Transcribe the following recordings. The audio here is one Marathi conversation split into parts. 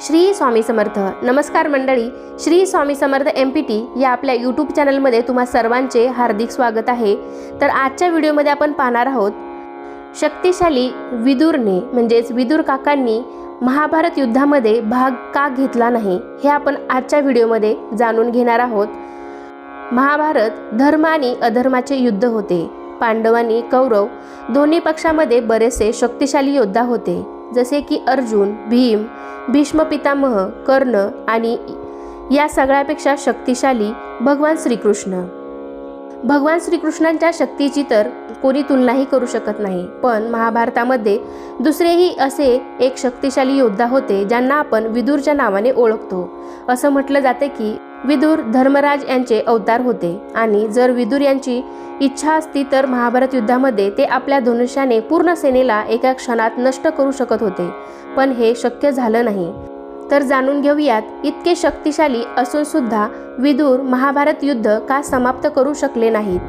श्री स्वामी समर्थ. नमस्कार मंडळी Shri Swami Samarth M P T या आपल्या यूट्यूब चॅनलमध्ये तुम्हा सर्वांचे हार्दिक स्वागत आहे. तर आजच्या व्हिडिओमध्ये आपण पाहणार आहोत शक्तिशाली विदुरने म्हणजेच विदुर काकांनी महाभारत युद्धामध्ये भाग का घेतला नाही हे आपण आजच्या व्हिडिओमध्ये जाणून घेणार आहोत. महाभारत धर्म आणि अधर्माचे युद्ध होते. पांडव आणि कौरव दोन्ही पक्षामध्ये बरेचसे शक्तिशाली योद्धा होते. जसे की अर्जुन भीम भीष्म पितामह कर्ण आणि या सगळ्यापेक्षा शक्तिशाली भगवान श्रीकृष्ण. भगवान श्रीकृष्णांच्या शक्तीची तर कोणी तुलनाही करू शकत नाही पण महाभारतामध्ये दुसरेही असे एक शक्तिशाली योद्धा होते ज्यांना आपण विदूरच्या नावाने ओळखतो. असं म्हटलं जाते की विदूर धर्मराज यांचे अवतार होते. आणि जर विदूर यांची इच्छा असती तर महाभारत युद्धामध्ये ते आपल्या धनुष्याने पूर्ण सेनेला एका क्षणात नष्ट करू शकत होते. पण हे शक्य झालं नाही. तर जाणून घेऊयात इतके शक्तिशाली असून सुद्धा विदूर महाभारत युद्ध का समाप्त करू शकले नाहीत?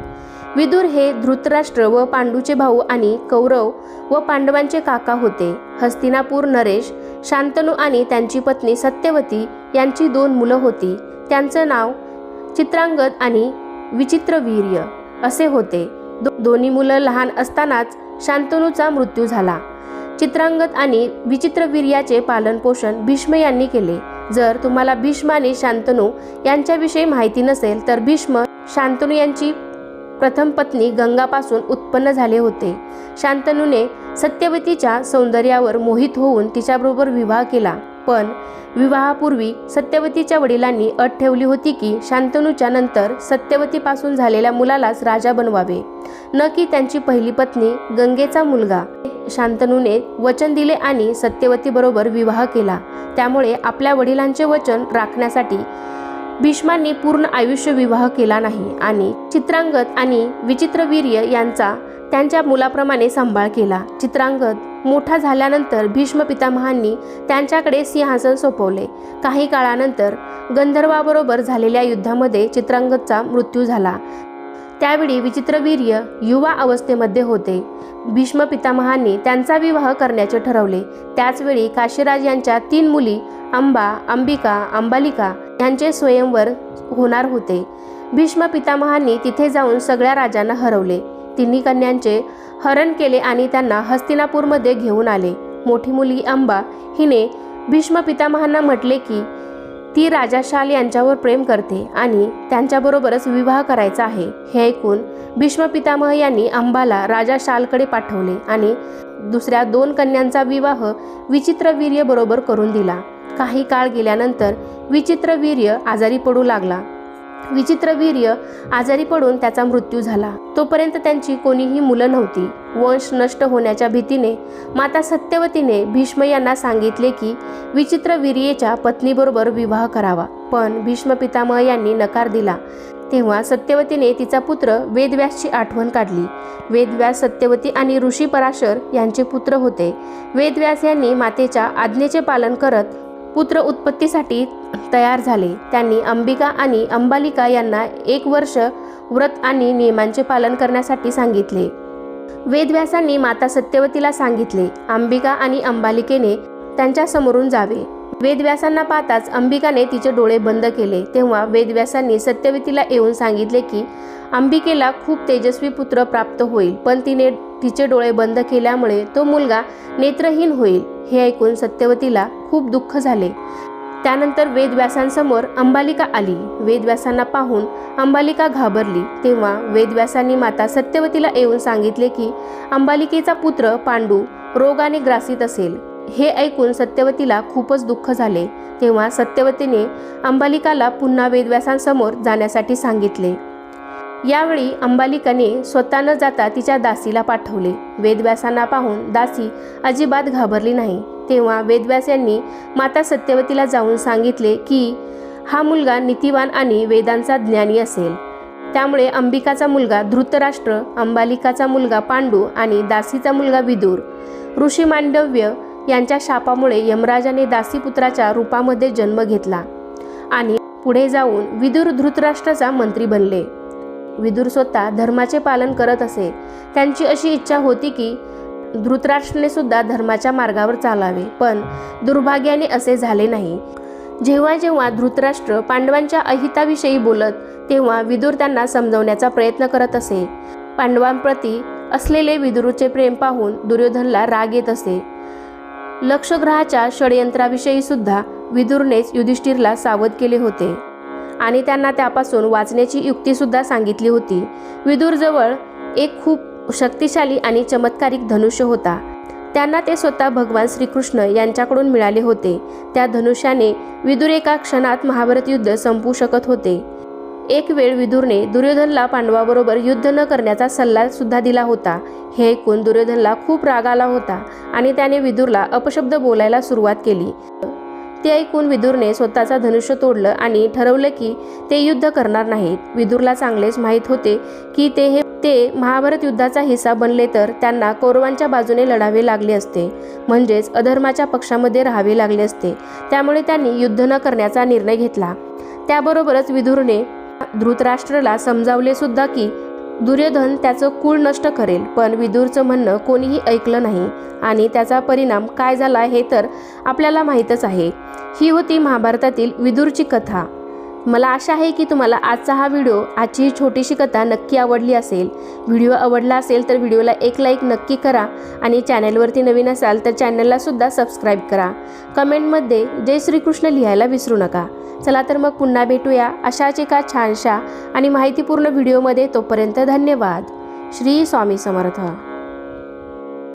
विदूर हे धृतराष्ट्र व पांडूचे भाऊ आणि कौरव व पांडवांचे काका होते. हस्तिनापूर नरेश शांतनू आणि त्यांची पत्नी सत्यवती यांची दोन मुलं होती. त्यांचं नाव चित्रांगद आणि विचित्रवीर्य असे होते. दो दोन्ही मुलं लहान असतानाच शांतनूचा मृत्यू झाला. चित्रांगद आणि विचित्रवीर्याचे पालनपोषण भीष्म यांनी केले. जर तुम्हाला भीष्म आणि शांतनू यांच्याविषयी माहिती नसेल तर भीष्म शांतनू यांची प्रथम पत्नी गंगापासून उत्पन्न झाले होते. शांतनूने सत्यवतीच्या सौंदर्यावर मोहित होऊन तिच्याबरोबर विवाह केला. पण विवाहापूर्वी सत्यवतीच्या वडिलांनी अट ठेवली होती की शांतनूच्या नंतर सत्यवतीपासून झालेल्या मुलालाच राजा बनवावे. न की त्यांची पहिली पत्नी गंगेचा मुलगा. शांतनूने वचन दिले आणि सत्यवतीबरोबर विवाह केला. त्यामुळे आपल्या वडिलांचे वचन राखण्यासाठी भीष्मांनी पूर्ण आयुष्य विवाह केला नाही आणि चित्रांगत आणि विचित्रवीर्य यांचा त्यांच्या मुलाप्रमाणे सांभाळ केला. चित्रांगत मोठा झाल्यानंतर भीष्म पितामहांनी त्यांच्याकडे सिंहासन सोपवले. काही काळानंतर गंधर्वाबरोबर झालेल्या युद्धामध्ये चित्रांगदचा मृत्यू झाला. त्यावेळी विचित्रवीर्य युवा अवस्थेमध्ये होते. भीष्म पितामहांनी त्यांचा विवाह करण्याचे ठरवले. त्याचवेळी काशीराज यांच्या तीन मुली अंबा अंबिका अंबालिका यांचे स्वयंवर होणार होते. भीष्म पितामहांनी तिथे जाऊन सगळ्या राजांना हरवले. तिन्ही कन्यांचे हरण केले आणि त्यांना हस्तिनापूरमध्ये घेऊन आले. मोठी मुलगी अंबा हिने भीष्म पितामहांना म्हटले की ती राजा शाल यांच्यावर प्रेम करते आणि त्यांच्याबरोबरच विवाह करायचा आहे. हे ऐकून भीष्म पितामह यांनी अंबाला राजा शालकडे पाठवले आणि दुसऱ्या दोन कन्यांचा विवाह विचित्रवीर्यबरोबर करून दिला. काही काळ गेल्यानंतर विचित्रवीर्य आजारी पडू लागला. विचित्रवीर्य आजारी पडून त्याचा मृत्यू झाला. तोपर्यंत त्यांची कोणीही मुलं नव्हती. वंश नष्ट होण्याच्या भीतीने माता सत्यवतीने भीष्म यांना सांगितले की विचित्रवीर्येच्या पत्नीबरोबर विवाह करावा. पण भीष्म पितामह यांनी नकार दिला. तेव्हा सत्यवतीने तिचा पुत्र वेदव्यासची आठवण काढली. वेदव्यास सत्यवती आणि ऋषी पराशर यांचे पुत्र होते. वेदव्यास यांनी मातेच्या आज्ञेचे पालन करत पुत्र उत्पत्तीसाठी तयार झाले. त्यांनी अंबिका आणि अंबालिका यांना एक वर्ष व्रत आणि नियमांचे पालन करण्यासाठी सांगितले. वेदव्यासांनी माता सत्यवतीला सांगितले अंबिका आणि अंबालिकेने त्यांच्या समोरून जावे. वेदव्यासांना पाहताच अंबिकाने तिचे डोळे बंद केले. तेव्हा वेदव्यासांनी सत्यवतीला येऊन सांगितले की अंबिकेला खूप तेजस्वी पुत्र प्राप्त होईल पण तिने तिचे डोळे बंद केल्यामुळे तो मुलगा नेत्रहीन होईल. हे ऐकून सत्यवतीला खूप दुःख झाले. त्यानंतर वेदव्यासांसमोर अंबालिका आली. वेदव्यासांना पाहून अंबालिका घाबरली. तेव्हा वेदव्यासांनी माता सत्यवतीला येऊन सांगितले की अंबालिकेचा पुत्र पांडू रोगाने ग्रासित असेल. हे ऐकून सत्यवतीला खूपच दुःख झाले. तेव्हा सत्यवतीने अंबालिकाला पुन्हा वेदव्यासांसमोर जाण्यासाठी सांगितले. यावेळी अंबालिकाने स्वतः न जाता तिच्या दासीला पाठवले. वेदव्यासांना पाहून दासी अजिबात घाबरली नाही. तेव्हा वेदव्यास यांनी माता सत्यवतीला जाऊन सांगितले की हा मुलगा नीतिवान आणि वेदांचा ज्ञानी असेल. त्यामुळे अंबिकाचा मुलगा धृतराष्ट्र अंबालिकाचा मुलगा पांडू आणि दासीचा मुलगा विदूर. ऋषी मांडव्य यांच्या शापामुळे यमराजाने दासीपुत्राच्या रूपामध्ये जन्म घेतला आणि पुढे जाऊन विदूर धृतराष्ट्राचा मंत्री बनले. विदूर स्वतः धर्माचे पालन करत असे. त्यांची अशी इच्छा होती की धृतराष्ट्रने सुद्धा धर्माच्या मार्गावर चालावे पण दुर्भाग्याने असे झाले नाही. जेव्हा जेव्हा धृतराष्ट्र पांडवांच्या अहिताविषयी बोलत तेव्हा विदुर त्यांना समजवण्याचा प्रयत्न करत असे. पांडवांप्रती असलेले विदुरचे प्रेम पाहून दुर्योधनला राग येत असे. लक्षग्रहाच्या षडयंत्राविषयी सुद्धा विदुरनेच युधिष्ठिरला सावध केले होते. आणि त्यांना त्यापासून वाचण्याची युक्तीसुद्धा सांगितली होती. विदुरजवळ एक खूप शक्तिशाली आणि चमत्कारिक धनुष्य होता. त्यांना ते स्वतः भगवान श्रीकृष्ण यांच्याकडून मिळाले होते. त्या धनुष्याने विदुर एका क्षणात महाभारत युद्ध संपू शकत होते. एक वेळ विदुरने दुर्योधनला पांडवाबरोबर युद्ध न करण्याचा सल्ला सुद्धा दिला होता. हे ऐकून दुर्योधनला खूप राग आला होता आणि त्याने विदुरला अपशब्द बोलायला सुरुवात केली. ते ऐकून विदुरने स्वतःचा धनुष्य तोडलं आणि ठरवलं की ते युद्ध करणार नाहीत. विदुरला चांगलेच माहीत होते की ते हे ते महाभारत युद्धाचा हिस्सा बनले तर त्यांना कौरवांच्या बाजूने लढावे लागले असते. म्हणजेच अधर्माच्या पक्षामध्ये राहावे लागले असते. त्यामुळे त्यांनी युद्ध न करण्याचा निर्णय घेतला. त्याबरोबरच विदुरने धृतराष्ट्रला समजावले सुद्धा की दुर्योधन त्याचं कुळ नष्ट करेल पण विदूरचं म्हणणं कोणीही ऐकलं नाही. आणि त्याचा परिणाम काय झाला हे तर आपल्याला माहीतच आहे. ही होती महाभारतातील विदूरची कथा. मला आशा आहे की तुम्हाला आजचा हा व्हिडिओ आजची ही छोटीशी कथा नक्की आवडली असेल. व्हिडिओ आवडला असेल तर व्हिडिओला एक लाईक नक्की करा आणि चॅनलवरती नवीन असाल तर चॅनललासुद्धा सबस्क्राईब करा. कमेंटमध्ये जय श्रीकृष्ण लिहायला विसरू नका. चला तर मग पुन्हा भेटूया अशाच एका छानशा आणि माहितीपूर्ण व्हिडिओमध्ये. तोपर्यंत धन्यवाद. श्री स्वामी समर्थ.